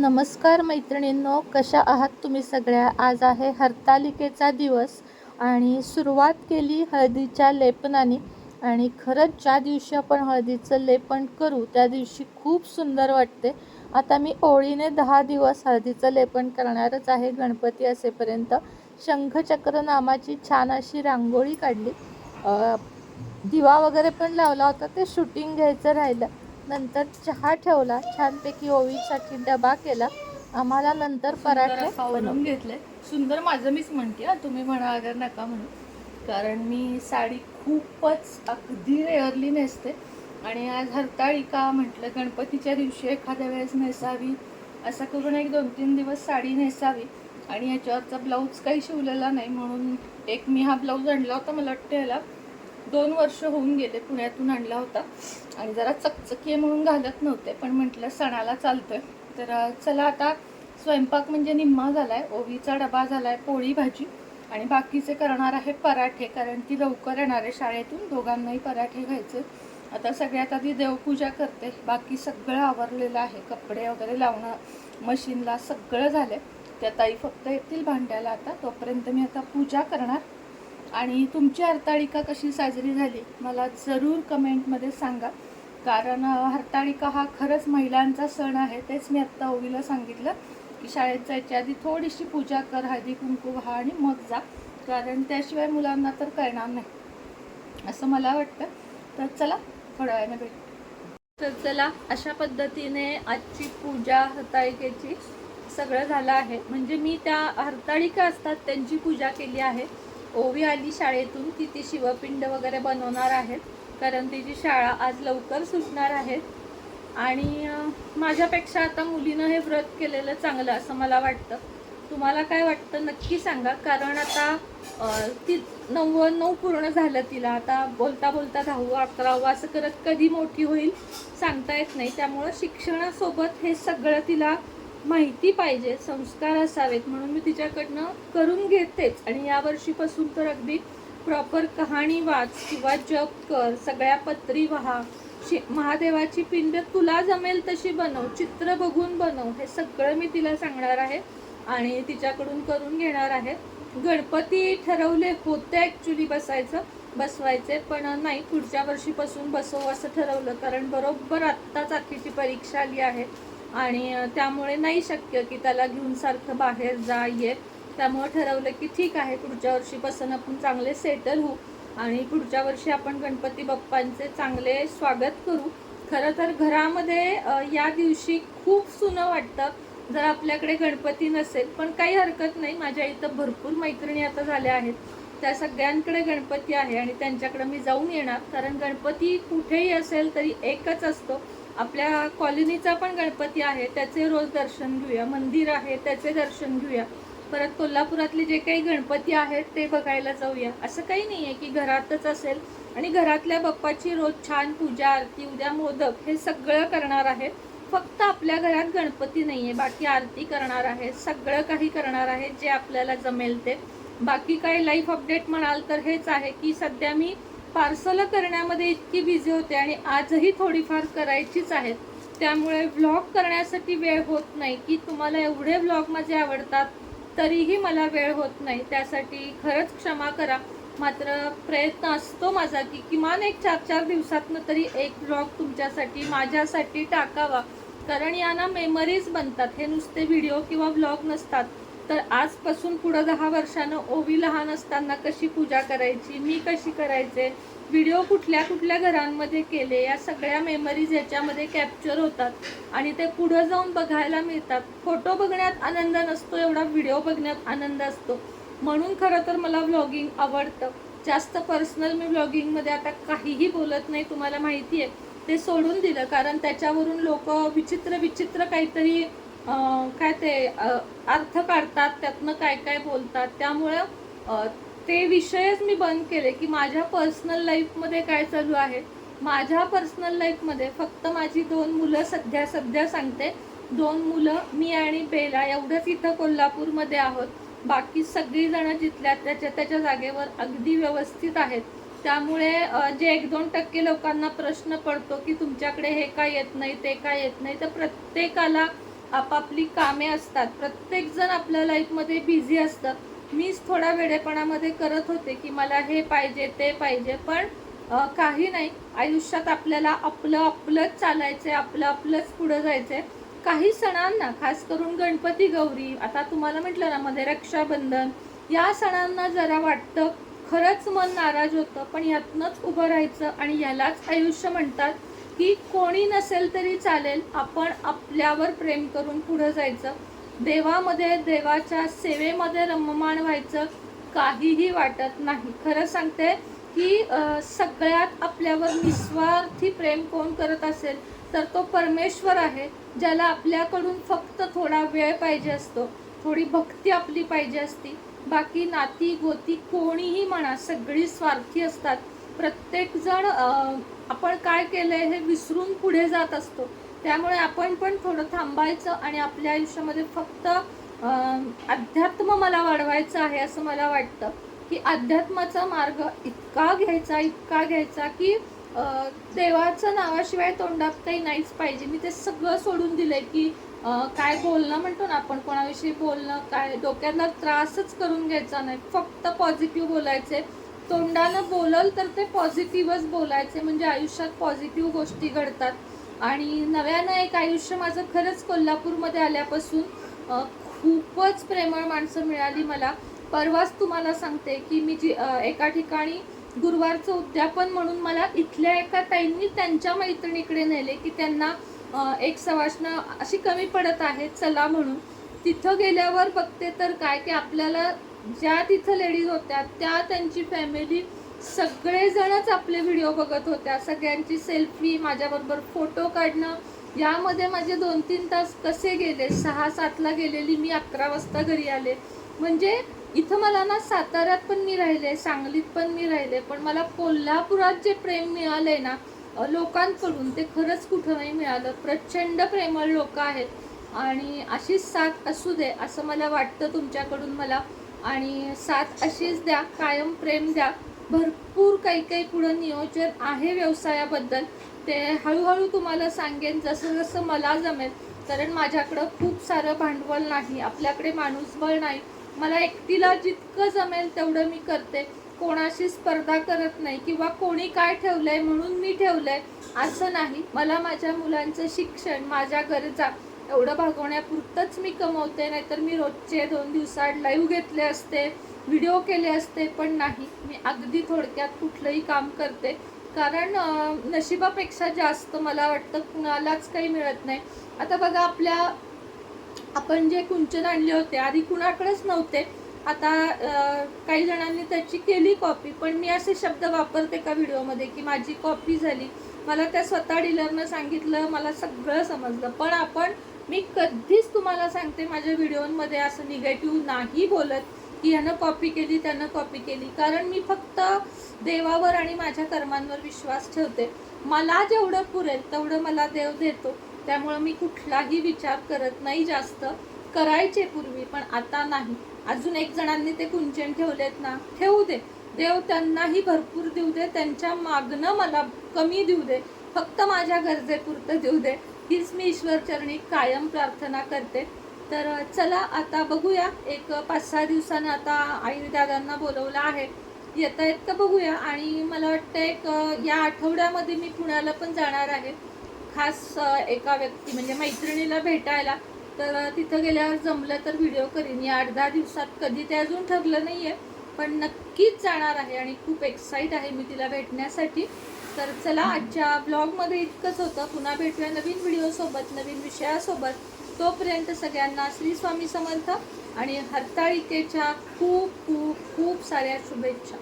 नमस्कार मैत्रिणींनो कशा आहात तुम्ही सगळ्या? आज आहे हरतालिकेचा दिवस आणि सुरुवात केली हळदीच्या लेपनाने. आणि खरंच ज्या दिवशी आपण हळदीचं लेपन करू त्या दिवशी खूप सुंदर वाटते. आता मी ओळीने दहा दिवस हळदीचं लेपन करणारच आहे गणपती असेपर्यंत. शंखचक्र नामाची छान अशी रांगोळी काढली. दिवा वगैरे पण लावला होता ते शूटिंग घ्यायचं राहिलं. नंतर चहा ठेवला. छानपैकी ओवीसाठी डबा केला. आम्हाला नंतर पराठे बनवून घेतले. सुंदर माझं मीच म्हणते हा तुम्ही म्हणा अगर नका म्हणू. कारण मी साडी खूपच अगदी रेअरली नेसते. आणि आज हरताळिका म्हटलं गणपतीच्या दिवशी एखाद्या वेळेस नेसावी. असं करून एक दोन तीन दिवस साडी नेसावी. आणि याच्यावरचा ब्लाऊज काही शिवलेला नाही म्हणून एक मी हा ब्लाऊज आणला होता मला वाटतं याला. दोन वर्ष होऊन गेले पुण्यातून आणला होता. आणि जरा चकचकी म्हणून घालत नव्हते पण म्हटलं सणाला चालतोय. तर चला आता स्वयंपाक म्हणजे निम्मा झालाय. ओवीचा डबा झालाय पोळी भाजी. आणि बाकीचे करणार आहे पराठे कारण ती लवकर येणार आहे शाळेतून. दोघांनाही पराठे घ्यायचे. आता सगळ्यात आधी देवपूजा करते. बाकी सगळं आवरलेलं आहे. कपडे वगैरे लावणं मशीनला सगळं झालंय. त्या ताई फक्त येतील भांड्याला आता. तोपर्यंत मी आता पूजा करणार. आणि तुमची हरताळिका कशी साजरी झाली मला जरूर कमेंटमध्ये सांगा. कारण हरताळिका हा खरंच महिलांचा सण आहे तेच मी आत्ता ओवीला सांगितलं की शाळेत जायच्या आधी थोडीशी पूजा कर हळदी कुंकू व्हा आणि मग जा. कारण त्याशिवाय मुलांना तर कळणार नाही असं मला वाटतं. तर चला थोड्या वेळाने भेट. तर चला अशा पद्धतीने आजची पूजा हरताळिकेची सगळं झालं आहे. म्हणजे मी त्या हरताळिका असतात त्यांची पूजा केली आहे. ओवी आली शाळेतून ती ती शिवपिंड वगैरे बनवणार आहेत. कारण तिची शाळा आज लवकर सुटणार आहेत. आणि माझ्यापेक्षा आता मुलीनं हे व्रत केलेलं चांगलं असं मला वाटतं. तुम्हाला काय वाटतं? नक्की सांगा. कारण आता ती नव्वद पूर्ण झालं तिला. आता बोलता बोलता दहावं अकरावं असं करत कधी मोठी होईल सांगता येत नाही. त्यामुळं शिक्षणासोबत हे सगळं तिला माहिती पाहिजे संस्कार असावेत म्हणून मी तिच्याकडनं करून घेतेच. आणि या वर्षीपासून तर अगदी प्रॉपर कहाणी वाच किंवा जप कर सगळ्या पत्री व्हा. शि महादेवाची पिंड तुला जमेल तशी बनव चित्र बघून बनव हे सगळं मी तिला सांगणार आहे आणि तिच्याकडून करून घेणार आहे. गणपती ठरवले होते ॲक्च्युली बसायचं बसवायचे पण नाही पुढच्या वर्षीपासून बसवू असं ठरवलं कारण बरोबर आत्ताच आखीची परीक्षा आली आहे. आणि त्यामुळे नाही शक्य की त्याला घेऊन सारखं बाहेर जा ये त्यामुळं ठरवलं की ठीक आहे पुढच्या वर्षीपासून आपण चांगले सेटल होऊ आणि पुढच्या वर्षी आपण गणपती बाप्पांचे चांगले स्वागत करू. खरं तर घरामध्ये या दिवशी खूप सुनं वाटतं. जर आपल्याकडे गणपती नसेल पण काही हरकत नाही. माझ्या इथं भरपूर मैत्रिणी आता झाल्या आहेत. त्या सगळ्यांकडे गणपती आहे आणि त्यांच्याकडे मी जाऊन येणार. कारण गणपती कुठेही असेल तरी एकच असतो. आपल्या कॉलनीचा पण गणपती आहे त्याचे रोज दर्शन घेऊया. मंदिर आहे त्याचे दर्शन घेऊया. परत कोल्हापुरातले जे काही गणपती आहेत ते बघायला जाऊया. असं काही नाही आहे की घरातच असेल. आणि घरातल्या बाप्पाची रोज छान पूजा आरती उद्या मोदक हे सगळं करणार आहे. फक्त आपल्या घरात गणपती नाही आहे बाकी आरती करणार आहे. सगळं काही करणार आहे जे आपल्याला जमेल ते. बाकी काही लाईफ अपडेट म्हणाल तर हेच आहे की सध्या मी पार्सल करण्यामध्ये इतकी बिझी होते आणि आजही थोडीफार करायचीच आहेत. त्यामुळे व्लॉग करण्यासाठी वेळ होत नाही. की तुम्हाला एवढे व्लॉग माझे आवडतात तरीही मला वेळ होत नाही. त्यासाठी खरंच क्षमा करा. मात्र प्रयत्न असतो माझा की किमान एक चार चार दिवसातनं तरी एक व्लॉग तुमच्यासाठी माझ्यासाठी टाकावा. कारण यांना मेमरीज बनतात. हे नुसते व्हिडिओ किंवा व्लॉग नसतात. तर आजपासून पुढं दहा वर्षानं ओवी लहान असताना कशी पूजा करायची मी कशी करायचे व्हिडिओ कुठल्या कुठल्या घरांमध्ये केले या सगळ्या मेमरीज याच्यामध्ये कॅप्चर होतात. आणि ते पुढं जाऊन बघायला मिळतात. फोटो बघण्यात आनंद नसतो एवढा व्हिडिओ बघण्यात आनंद असतो. म्हणून खरं तर मला व्लॉगिंग आवडतं. जास्त पर्सनल मी व्लॉगिंगमध्ये आता काहीही बोलत नाही तुम्हाला माहिती आहे ते सोडून दिलं कारण त्याच्यावरून लोक विचित्र विचित्र काहीतरी काय ते अर्थ काढतात त्यातनं काय काय बोलतात त्यामुळं ते विषयच मी बंद केले की माझ्या पर्सनल लाईफमध्ये काय चालू आहे. माझ्या पर्सनल लाईफमध्ये फक्त माझी दोन मुलं सध्या सध्या सांगते. दोन मुलं मी आणि बेला एवढंच इथं कोल्हापूरमध्ये आहोत. बाकी सगळीजणं जिथल्या त्याच्या त्याच्या जागेवर अगदी व्यवस्थित आहेत. त्यामुळे जे एक दोन टक्के लोकांना प्रश्न पडतो की तुमच्याकडे हे काय येत नाही ते काय येत नाही तर प्रत्येकाला आपापली कामे असतात. प्रत्येकजण आपल्या लाईफमध्ये बिझी असतं. मीच थोडा वेडेपणामध्ये करत होते की मला हे पाहिजे ते पाहिजे पण काही नाही. आयुष्यात आपल्याला आपलं आपलंच चालायचं आपलं आपलंच पुढं जायचं आहे काही सणांना खास करून गणपती गौरी आता तुम्हाला म्हटलं ना मध्ये रक्षाबंधन या सणांना जरा वाटतं खरंच मन नाराज होतं पण यातनंच उभं राहायचं आणि यालाच आयुष्य म्हणतात. की कोणी नसेल तरी चालेल आपण आपल्यावर प्रेम करून पुढं जायचं. देवामध्ये देवाच्या सेवेमध्ये रममाण व्हायचं काहीही वाटत नाही. खरं सांगते की सगळ्यात आपल्यावर निस्वार्थी प्रेम कोण करत असेल तर तो परमेश्वर आहे ज्याला आपल्याकडून फक्त थोडा वेळ पाहिजे असतो. थोडी भक्ती आपली पाहिजे असती. बाकी नाती गोती कोणीही म्हणा सगळी स्वार्थी असतात. प्रत्येकजण आपण काय केलं आहे हे विसरून पुढे जात असतो. त्यामुळे आपण पण थोडं थांबायचं आणि आपल्या आयुष्यामध्ये फक्त अध्यात्म मला वाढवायचं आहे असं मला वाटतं. की अध्यात्माचा मार्ग इतका घ्यायचा इतका घ्यायचा की देवाचं नावाशिवाय तोंडात काही नाहीच पाहिजे. मी ते सगळं सोडून दिलंय की काय बोलणं म्हणतो ना आपण कोणाविषयी बोलणं काय डोक्याला त्रासच करून घ्यायचा नाही. फक्त पॉझिटिव्ह बोलायचे तोंडानं बोलल तर ते पॉझिटिव्हच बोलायचे. म्हणजे आयुष्यात पॉझिटिव्ह गोष्टी घडतात. आणि नव्यानं एक आयुष्य माझं खरंच कोल्हापूरमध्ये आल्यापासून खूपच प्रेमळ माणसं मिळाली मला. परवाच तुम्हाला सांगते की मी जी एका ठिकाणी गुरुवारचं उद्यापन म्हणून मला इथल्या एका ताईंनी त्यांच्या मैत्रिणीकडे नेले की त्यांना एक सवासनं अशी कमी पडत आहे चला म्हणून. तिथं गेल्यावर बघते तर काय की आपल्याला ज्या तिथं लेडीज होत्या त्या त्यांची फॅमिली सगळेजणच आपले व्हिडिओ बघत होत्या. सगळ्यांची सेल्फी माझ्याबरोबर फोटो काढणं. यामध्ये माझे दोन तीन तास कसे गेले? सहा सातला गेलेली मी अकरा वाजता घरी आले. म्हणजे इथं मला ना साताऱ्यात पण मी राहिले सांगलीत पण मी राहिले पण मला कोल्हापुरात जे प्रेम मिळालं आहे ना लोकांकडून ते खरंच कुठं नाही मिळालं. प्रचंड प्रेमळ लोक आहेत. आणि अशीच साथ असू दे असं मला वाटतं तुमच्याकडून मला. आणि साथ अशीच द्या कायम प्रेम द्या. भरपूर काही काही पुढं नियोजन आहे व्यवसायाबद्दल. ते हळूहळू तुम्हाला सांगेन जसं जसं मला जमेल कारण माझ्याकडं खूप सारं भांडवल नाही आपल्याकडे माणूसबळ नाही. मला एकटीला जितकं जमेल तेवढं मी करते. कोणाशी स्पर्धा करत नाही किंवा कोणी काय ठेवलं आहे म्हणून मी ठेवलं आहे असं नाही. मला माझ्या मुलांचं शिक्षण माझ्या गरजा एवढं भागवण्यापुरतंच मी कमवते नाहीतर मी रोजचे दोन दिवसाआड लाईव्ह घेतले असते व्हिडिओ केले असते पण नाही. मी अगदी थोडक्यात कुठलंही काम करते. कारण नशिबापेक्षा जास्त मला वाटतं कुणालाच काही मिळत नाही. आता बघा आपल्या आपण जे कुंचन आणले होते आधी कुणाकडेच नव्हते. आता काही जणांनी त्याची केली कॉपी पण मी असे शब्द वापरते का व्हिडिओमध्ये की माझी कॉपी झाली. मला त्या स्वतः डीलरनं सांगितलं मला सगळं समजलं. पण आपण मी कधीच तुम्हाला सांगते माझ्या व्हिडिओमध्ये असं निगेटिव्ह नाही बोलत की ह्यानं कॉपी केली त्यानं कॉपी केली. कारण मी फक्त देवावर आणि माझ्या कर्मांवर विश्वास ठेवते. मला जेवढं पुरेल तेवढं मला देव देतो. त्यामुळं मी कुठलाही विचार करत नाही जास्त. करायचे पूर्वी पण आता नाही. अजून एक जणांनी ते कुंचन ठेवलेत ना ठेवू दे. देव त्यांनाही भरपूर देऊ दे. त्यांच्या मागणं मला कमी देऊ दे. फक्त माझ्या गरजेपुरतं देऊ दे. हीच मी ईश्वरचरणी कायम प्रार्थना करते. तर चला आता बघूया. एक पाच सहा दिवसानं आता आई दादांना बोलवलं आहे. येता येत का बघूया? आणि मला वाटतं एक या आठवड्यामध्ये मी पुण्याला पण जाणार आहे. खास एका व्यक्ती म्हणजे मैत्रिणीला भेटायला. तर तिथं गेल्यावर जमलं तर व्हिडिओ करीन. या आठ दहा दिवसात कधी ते अजून ठरलं नाही आहे पण नक्कीच जाणार आहे आणि खूप एक्साईट आहे मी तिला भेटण्यासाठी. तर चला आजच्या ब्लॉगमध्ये इतकंच होतं. पुन्हा भेटूया नवीन व्हिडिओसोबत नवीन विषयासोबत. तोपर्यंत सगळ्यांना श्री स्वामी समर्थ आणि हरताळिकेच्या खूप खूप खूप साऱ्या शुभेच्छा.